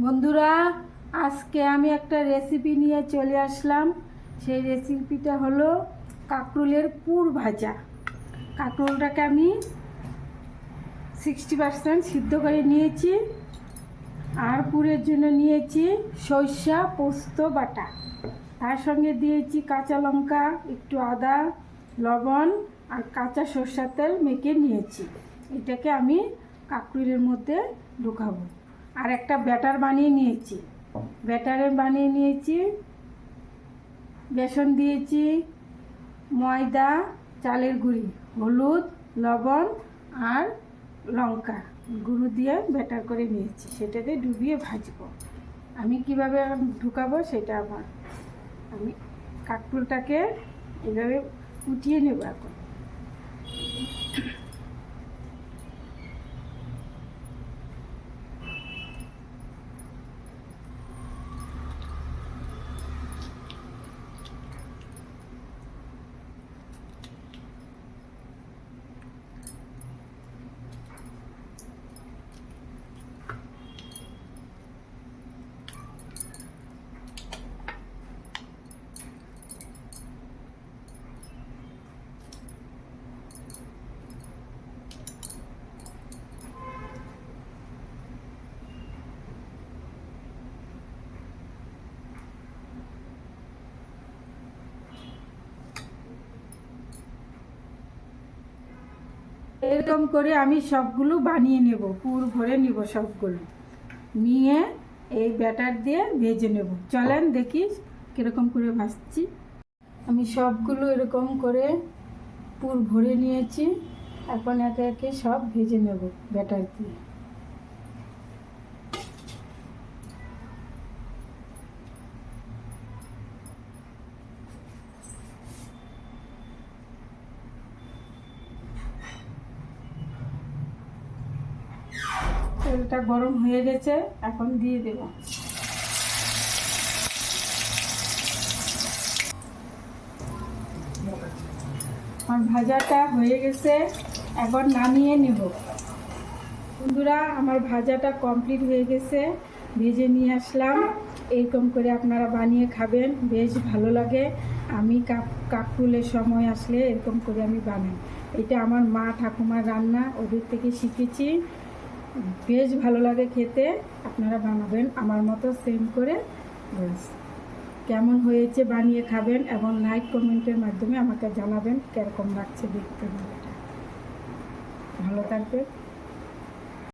বন্ধুরা, আজকে আমি একটা রেসিপি নিয়ে চলে আসলাম। সেই রেসিপিটা হলো কাঁকরোলের পুর ভাজা। কাঁকরোলটাকে আমি সিক্সটি পার্সেন্ট সিদ্ধ করে নিয়েছি। আর পুরের জন্য নিয়েছি সর্ষা, পোস্ত, বাটা। তার সঙ্গে দিয়েছি কাঁচা লঙ্কা, একটু আদা, লবণ আর কাঁচা সর্ষার তেল মেখে নিয়েছি। এটাকে আমি কাঁকরুলের মধ্যে ঢুকাবো। আর একটা ব্যাটার বানিয়ে নিয়েছি। ব্যাটারে বানিয়ে নিয়েছি, বেসন দিয়েছি, ময়দা, চালের গুঁড়ি, হলুদ, লবণ আর লঙ্কা গুঁড়ো দিয়ে ব্যাটার করে নিয়েছি। সেটাতে ডুবিয়ে ভাজবো। আমি কীভাবে ঢুকাবো সেটা আমার আমি কাকটুলটাকে এভাবে উঠিয়ে নেব এখন। এরকম করে আমি সবগুলো বানিয়ে নেব, পুর ভরে নিব সবগুলো। নিয়ে এই ব্যাটার দিয়ে ভেজে নেব। চলেন দেখি কীরকম করে ভাসছি আমি সবগুলো এরকম করে পুর ভরে নিয়েছি। এখন একে একে সব ভেজে নেব ব্যাটার দিয়ে। তেলটা গরম হয়ে গেছে, এখন দিয়ে দেব। আমার ভাজাটা হয়ে গেছে, এখন নামিয়ে নেব। বন্ধুরা, আমার ভাজাটা কমপ্লিট হয়ে গেছে, ভেজে নিয়ে আসলাম। এরকম করে আপনারা বানিয়ে খাবেন, বেশ ভালো লাগে। আমি কাক কাকুলের সময় আসলে এরকম করে আমি বানাই। এটা আমার মা ঠাকুমার রান্না, ওদের থেকে শিখেছি। বেশ ভালো লাগে খেতে। আপনারা বানাবেন। আমার মতো সেম করে। ব্যাস। কেমন হয়েছে বানিয়ে খাবেন এবং লাইক কমেন্টের মাধ্যমে আমাকে জানাবেন কীরকম লাগছে দেখতে। ভালো থাকবে